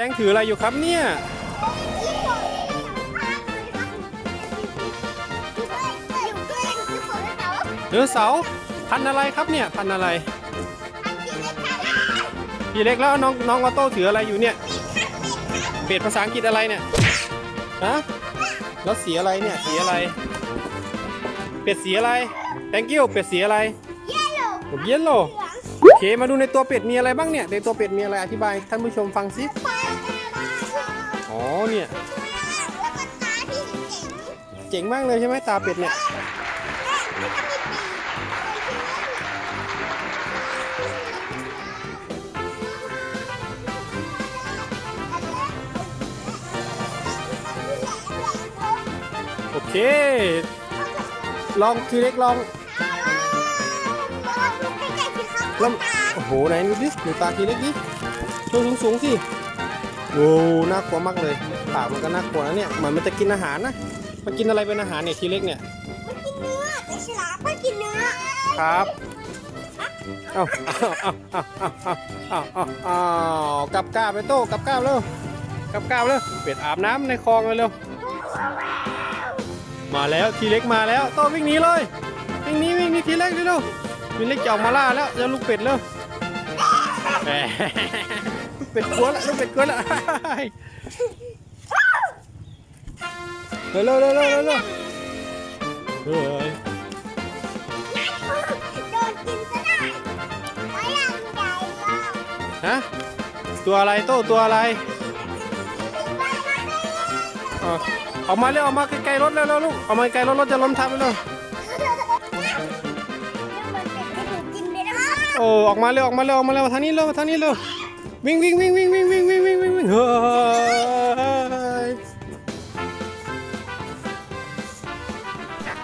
ตงถืออะไรอยู่ครับเนี่ย เดือเสาร์พันธุ์อะไรครับเนี่ย พันธุ์อะไรพี่เล็กแล้วน้องน้องออโต้ถืออะไรอยู่เนี่ยเป็ดภาษาอังกฤษอะไรเนี่ยฮะแล้วสีอะไรเนี่ยสีอะไร เป็ดสีอะไร thank you เป็ดสีอะไรเยลโล่โอ เคมาดูในตัวเป็ดมีอะไรบ้างเนี่ย ในตัวเป็ดมีอะไรอธิบายท่านผู้ชมฟังสิอ๋อเนี่ยเจ๋งมากเลยใช่ไหมตาเป็ดเนี่ยโอเค ลองทีเล็กลอง แล้วโอ้โหไหนดูดิหนูตาทีเล็กดิโชวสูงสูงสิโอ้น่ากลัวมากเลยปากมันก็น่ากลัวนะเนี่ยเหมือนมันจะกินอาหารนะมันกินอะไรเป็นอาหารเนี่ยทีเล็กเนี่ยมันกินเนื้อไอฉลามมันกินเนื้อครับเอาเอาเอาเอาเอาเอาเอากลับก้าวไปโต้กลับก้าวเร็วกลับก้าวเร็วเป็ดอาบน้ำในคลองเลยเร็วมาแล้วทีเล็กมาแล้วโต้วิ่งหนีเลยวิ่งหนีวิ่งหนีทีเล็กเร็ว ๆทีเล็กจะออกมาล่าแล้วจะลูกเป็ดเร็วแลูกเป็ดกลัวละลูกเป็ดกลัวละเร็วเร็วเร็วเร็วเร็วเร็วเฮ้ยฮะตัวอะไรโต้ตัวอะไรออออกมาเร็วออกมาใกล้ๆรถเร็วๆลูกออกมาใกล้ๆรถรถจะล้มทับไปเลย โอ้ออกมาเร็วออกมาเร็วออกมาเร็วทางนี้เร็วทางนี้เร็ววิ่งวิ่งวิ่งวิ่งวิ่งวิ่งวิ่งวิ่งวิ่งวิ่งเฮ้ย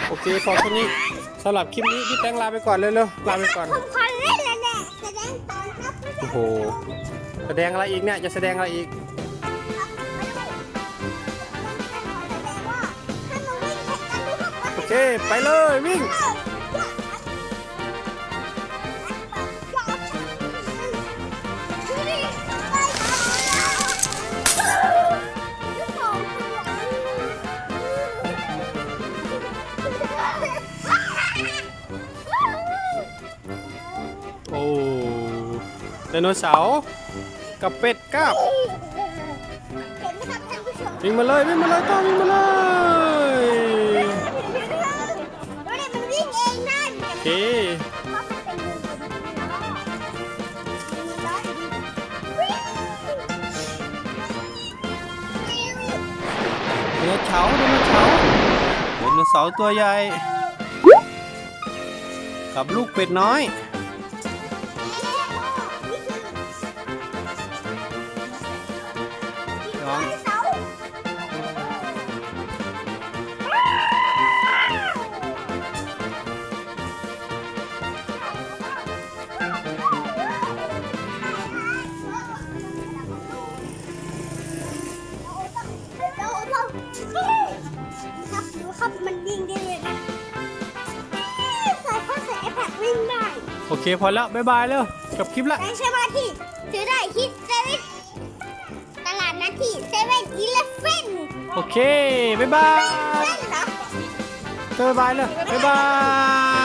โอเคพอแค่นี้สำหรับคลิปนี้พี่แตงลาไปก่อนเร็วๆลาไปก่อนผมขอเล่นแล้วแหละแสดงตอนครับโอ้โหแสดงอะไรอีกเนี่ยจะแสดงอะไรอีกโอเคไปเลยวิ่ง ดโนเสาร์กับเป็ดกาบเห็นไหมครับท่านผู้ชมวิ่งมาเลยวิ่งมาเลยต้องวิ่งมาเลยดูดิมันวิ่งเองนั่นโอเคเพราะมันเป็นมือผมมีล้อมีล้อดีไดโนเสาร์ไดโนเสาร์ไดโนเสาร์ตัวใหญ่ กับลูกเป็ดน้อย น้องเสาเราเราครับดูครับมันวิ่งได้เลยนะใส่ข้อใส่ไอแพดวิ่งได้ โอเค พอแล้ว บ๊ายบายแล้วจบคลิปละได้ใช่ไหมที่ซื้อได้ที่เโอเค บ๊ายบายเว่นเหรอบ๊ายบายเลยบ๊ายบา